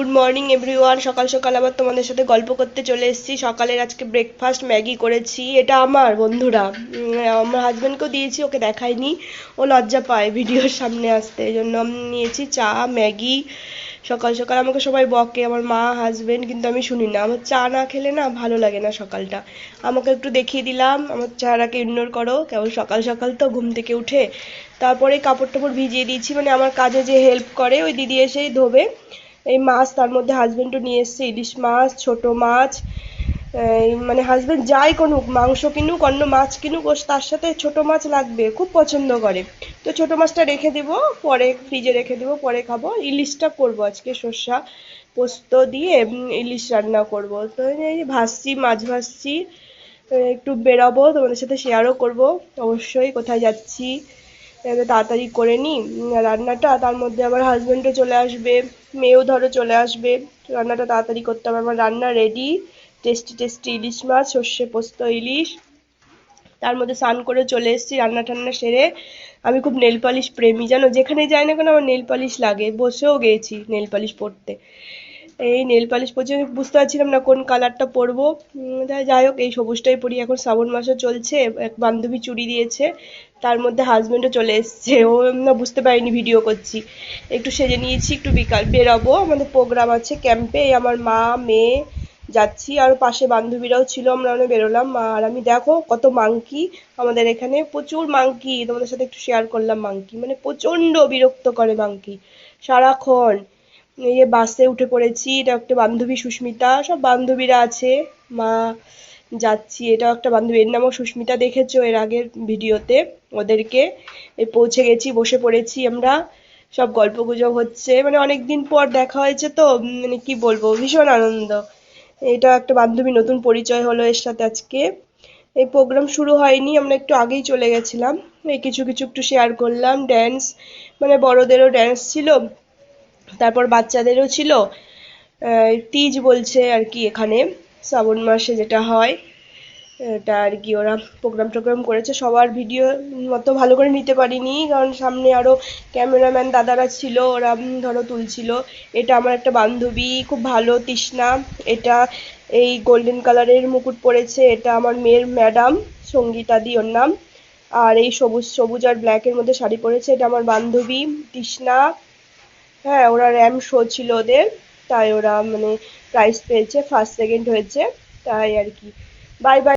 Good morning everyone. সকাল সকাল আবার তোমাদের সাথে গল্প করতে চলে এসেছি। সকালের আজকে ব্রেকফাস্ট ম্যাগি করেছি। এটা আমার, বন্ধুরা। আমার হাজব্যান্ডকেও দিয়েছি, ওকে দেখাইনি। ও লজ্জা পায় ভিডিওর সামনে আসতে। এই জন্য আমি নিয়েছি চা, ম্যাগি। সকাল সকাল আমাকে সবাই বকে, আমার মা হাজবেন্ড কিন্তু আমি শুনি না। আমার চা না খেলে না ভালো লাগে না সকালটা। আমাকে একটু দেখিয়ে দিলাম। আমার চারাকে ইগনোর করো। কেবল সকাল সকাল তো ঘুম থেকে উঠে। তারপরে কাপড় টাপড় ভিজিয়ে দিয়েছি। মানে আমার কাজে যে হেল্প করে, ওই দিদি এসেই ধোবে। এই মাছ তার মধ্যে হাজবেন্ডও নিয়ে এসছে ইলিশ মাছ ছোট মাছ মানে হাজবেন্ড যাই কিনুক মাংস কিনুক অন্য মাছ কিনুক ও তার সাথে ছোট মাছ লাগবে খুব পছন্দ করে। তো ছোট মাছটা রেখে দেবো পরে ফ্রিজে রেখে দেবো পরে খাব। ইলিশটা করব আজকে সর্ষা পোস্ত দিয়ে ইলিশ রান্না করব। তো এই যে ভাজছি মাছ আহ, একটু বেরোবো তোমাদের সাথে শেয়ারও করব। অবশ্যই কোথায় যাচ্ছি তাড়াতাড়ি করে নিই রান্নাটা তার মধ্যে আবার হাজবেন্ডও চলে আসবে, মেয়েও ধরো চলে আসবে। রান্নাটা তাড়াতাড়ি করতে হবে। আমার রান্না রেডি টেস্টি টেস্টি ইলিশ মাছ, সর্ষে পোস্ত, ইলিশ। তার মধ্যে স্নান করে চলে এসেছি রান্না টান্না সেরে। আমি খুব নেল পালিশ প্রেমী, জানো? যেখানে যাই না কেন আমার নেল পালিশ লাগে। বসেও গেছি নেল পালিশ পরতে। এই নেল পালিশ পরছি আমি বুঝতে পারছিলাম না কোন কালারটা পরবো। উম, তা যাই হোক এই সবুজটাই পরি। এখন শ্রাবণ মাসও চলছে এক বান্ধবী চুড়ি দিয়েছে তার মধ্যে হাজবেন্ডও চলে এসছে। ও না বুঝতে পারিনি ভিডিও করছি। একটু সেজে নিয়েছি একটু বিকাল বেরাবো। আমাদের প্রোগ্রাম আছে ক্যাম্পে আমার মা মেয়ে যাচ্ছি। আর পাশে বান্ধবীরাও ছিল আমরা ওখানে বেরোলাম। আর আমি দেখো কত মাংকি আমাদের এখানে। প্রচুর মাংকি। তোমাদের সাথে একটু শেয়ার করলাম মাংকি। মানে প্রচণ্ড বিরক্ত করে মাংকি। সারাক্ষণ এই যে বাসে উঠে পড়েছি, এটা একটা বান্ধবী সুস্মিতা, সব বান্ধবীরা আছে, মা যাচ্ছি এটাও একটা বান্ধবী, এর নামও সুস্মিতা দেখেছ এর আগের ভিডিওতে ওদেরকে পৌঁছে গেছি, বসে পড়েছি আমরা, সব গল্প গুজব হচ্ছে মানে অনেক দিন পর দেখা হয়েছে তো মানে কি বলব, ভীষণ আনন্দ। এটা একটা বান্ধবী নতুন পরিচয় হলো এর সাথে আজকে। এই প্রোগ্রাম শুরু হয়নি, আমরা একটু আগেই চলে গেছিলাম, এই কিছু কিছু একটু শেয়ার করলাম ড্যান্স মানে বড়দেরও ড্যান্স ছিল তারপর বাচ্চাদেরও ছিল তিজ বলছে আর কি এখানে, শ্রাবণ মাসে যেটা হয়, এটা আর কি ওরা প্রোগ্রাম টোগ্রাম করেছে, সবার ভিডিও অত ভালো করে নিতে পারিনি, কারণ সামনে আরও ক্যামেরাম্যান দাদারা ছিল, ওরা ধরো তুলছিল, এটা আমার একটা বান্ধবী, খুব ভালো, তৃষ্ণা, এটা এই গোল্ডেন কালারের মুকুট পরেছে, এটা আমার মেয়ের ম্যাডাম সঙ্গীতা দি ওর নাম, আর এই সবুজ সবুজ আর ব্ল্যাকের মধ্যে শাড়ি পরেছে, এটা আমার বান্ধবী, তৃষ্ণা হ্যাঁ ওরা র্যাম শো ছিল ওদের, তাই ওরা মানে প্রাইজ পেয়েছে ফার্স্ট সেকেন্ড হয়েছে, তাই আর কি। Bye bye